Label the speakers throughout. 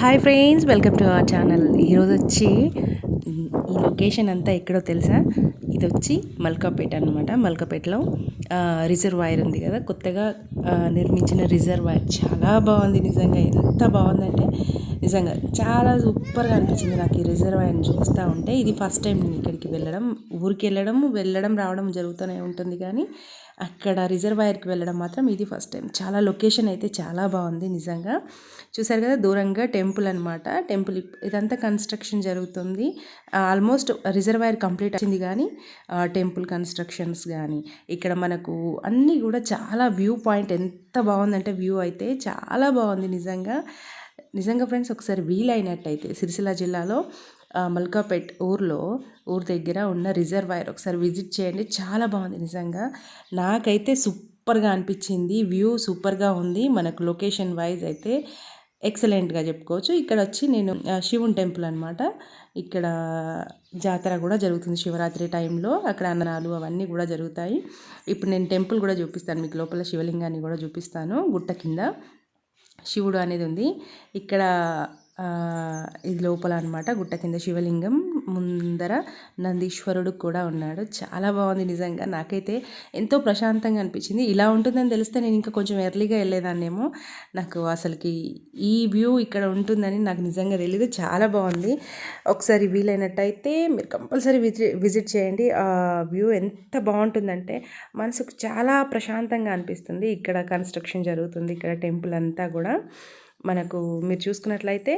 Speaker 1: Hi friends welcome to our channel ఈరోజు వచ్చి ఈ లొకేషన్ అంతా ఎక్కడో తెలుసా? ఇది వచ్చి మల్కాపేట అనమాట మల్కాపేటలో రిజర్వాయర్ ఉంది కదా. కొత్తగా నిర్మించిన రిజర్వాయర్ చాలా బాగుంది నిజంగా. ఎంత బాగుందంటే నిజంగా చాలా సూపర్గా అనిపించింది నాకు ఈ రిజర్వాయర్ని చూస్తూ ఉంటే. ఇది ఫస్ట్ టైం నేను ఇక్కడికి వెళ్ళడం ఊరికి వెళ్ళడం వెళ్ళడం రావడం జరుగుతూనే ఉంటుంది కానీ అక్కడ రిజర్వాయర్కి వెళ్ళడం మాత్రం ఇది ఫస్ట్ టైం. చాలా లొకేషన్ అయితే చాలా బాగుంది నిజంగా. చూసారు కదా దూరంగా టెంపుల్ అనమాట టెంపుల్ ఇదంతా కన్స్ట్రక్షన్ జరుగుతుంది. ఆల్మోస్ట్ రిజర్వాయర్ కంప్లీట్ అయింది కానీ టెంపుల్ కన్స్ట్రక్షన్స్ కానీ ఇక్కడ మన మనకు అన్నీ కూడా చాలా వ్యూ పాయింట్ ఎంత బాగుందంటే వ్యూ అయితే చాలా బాగుంది నిజంగా. నిజంగా ఫ్రెండ్స్ ఒకసారి వీలైనట్టయితే సిరిసిల్ల జిల్లాలో మల్కాపేట్ ఊర్లో ఊరు దగ్గర ఉన్న రిజర్వాయర్ ఒకసారి విజిట్ చేయండి. చాలా బాగుంది నిజంగా. నాకైతే సూపర్గా అనిపించింది. వ్యూ సూపర్గా ఉంది. మనకు లొకేషన్ వైజ్ అయితే ఎక్సలెంట్గా చెప్పుకోవచ్చు. ఇక్కడ వచ్చి నేను శివుని టెంపుల్ అనమాట ఇక్కడ జాతర కూడా జరుగుతుంది శివరాత్రి టైంలో. అక్కడ అన్ననాలు అవన్నీ కూడా జరుగుతాయి. ఇప్పుడు నేను టెంపుల్ కూడా చూపిస్తాను. మీకు లోపల శివలింగాన్ని కూడా చూపిస్తాను గుట్ట కింద. శివుడు అనేది ఉంది. ఇక్కడ ఇది లోపల అనమాట గుట్ట కింద శివలింగం ముందర నందీశ్వరుడు కూడా ఉన్నాడు. చాలా బాగుంది నిజంగా. నాకైతే ఎంతో ప్రశాంతంగా అనిపించింది. ఇలా ఉంటుందని తెలిస్తే నేను ఇంకా కొంచెం ఎర్లీగా వెళ్ళేదాన్నేమో. నాకు అసలుకి ఈ వ్యూ ఇక్కడ ఉంటుందని నాకు నిజంగా తెలియదు చాలా బాగుంది. ఒకసారి వీలైనట్టయితే మీరు కంపల్సరీ విజిట్ విజిట్ చేయండి. ఆ వ్యూ ఎంత బాగుంటుందంటే మనసుకు చాలా ప్రశాంతంగా అనిపిస్తుంది. ఇక్కడ కన్స్ట్రక్షన్ జరుగుతుంది. ఇక్కడ టెంపుల్ అంతా కూడా. మనకు మీరు చూసుకున్నట్లయితే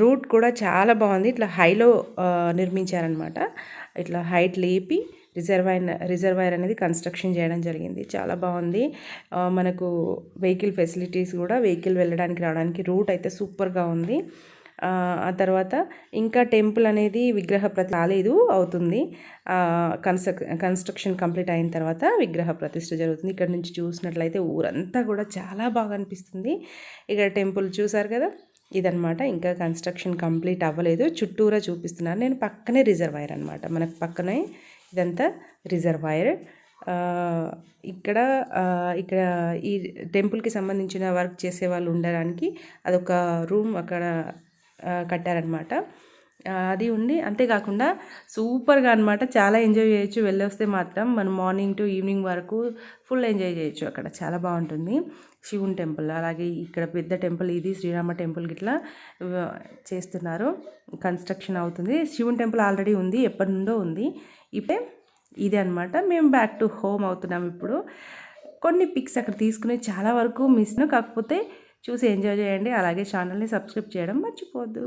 Speaker 1: రూట్ కూడా చాలా బాగుంది. ఇట్లా హైలో నిర్మించారనమాట ఇట్లా హైట్ లేపి రిజర్వాయర్ రిజర్వాయర్ అనేది కన్స్ట్రక్షన్ చేయడం జరిగింది. చాలా బాగుంది. మనకు వెహికల్ ఫెసిలిటీస్ కూడా వెహికల్ వెళ్ళడానికి రావడానికి రూట్ అయితే సూపర్గా ఉంది. ఆ తర్వాత ఇంకా టెంపుల్ అనేది విగ్రహ ప్రతి రాలేదు అవుతుంది. కన్స్ట్రక్ కన్స్ట్రక్షన్ కంప్లీట్ అయిన తర్వాత విగ్రహ ప్రతిష్ట జరుగుతుంది. ఇక్కడ నుంచి చూసినట్లయితే ఊరంతా కూడా చాలా బాగా అనిపిస్తుంది. ఇక్కడ టెంపుల్ చూసారు కదా? ఇదనమాట ఇంకా కన్స్ట్రక్షన్ కంప్లీట్ అవ్వలేదు. చుట్టూరా చూపిస్తున్నాను నేను పక్కనే రిజర్వాయర్ అనమాట మనకు పక్కనే ఇదంతా రిజర్వాయర్. ఇక్కడ ఇక్కడ ఈ టెంపుల్కి సంబంధించిన వర్క్ చేసే వాళ్ళు ఉండడానికి అదొక రూమ్ అక్కడ కట్టారనమాట అది ఉండి అంతేకాకుండా సూపర్గా అనమాట చాలా ఎంజాయ్ చేయొచ్చు. వెళ్ళొస్తే మాత్రం మనం మార్నింగ్ టు ఈవినింగ్ వరకు ఫుల్ ఎంజాయ్ చేయొచ్చు అక్కడ. చాలా బాగుంటుంది. శివుని టెంపుల్ అలాగే ఇక్కడ పెద్ద టెంపుల్ ఇది శ్రీరామ టెంపుల్ గిట్లా చేస్తున్నారు. కన్స్ట్రక్షన్ అవుతుంది. శివుని టెంపుల్ ఆల్రెడీ ఉంది. ఎప్పటి నుండో ఉంది. ఇప్పుడే ఇదే అనమాట మేము బ్యాక్ టు హోమ్ అవుతున్నాం ఇప్పుడు. కొన్ని పిక్స్ అక్కడ తీసుకునే చాలా వరకు మిస్ను కాకపోతే చూసి ఎంజాయ్ చేయండి. అలాగే ఛానల్ని సబ్స్క్రైబ్ చేయడం మర్చిపోద్దు.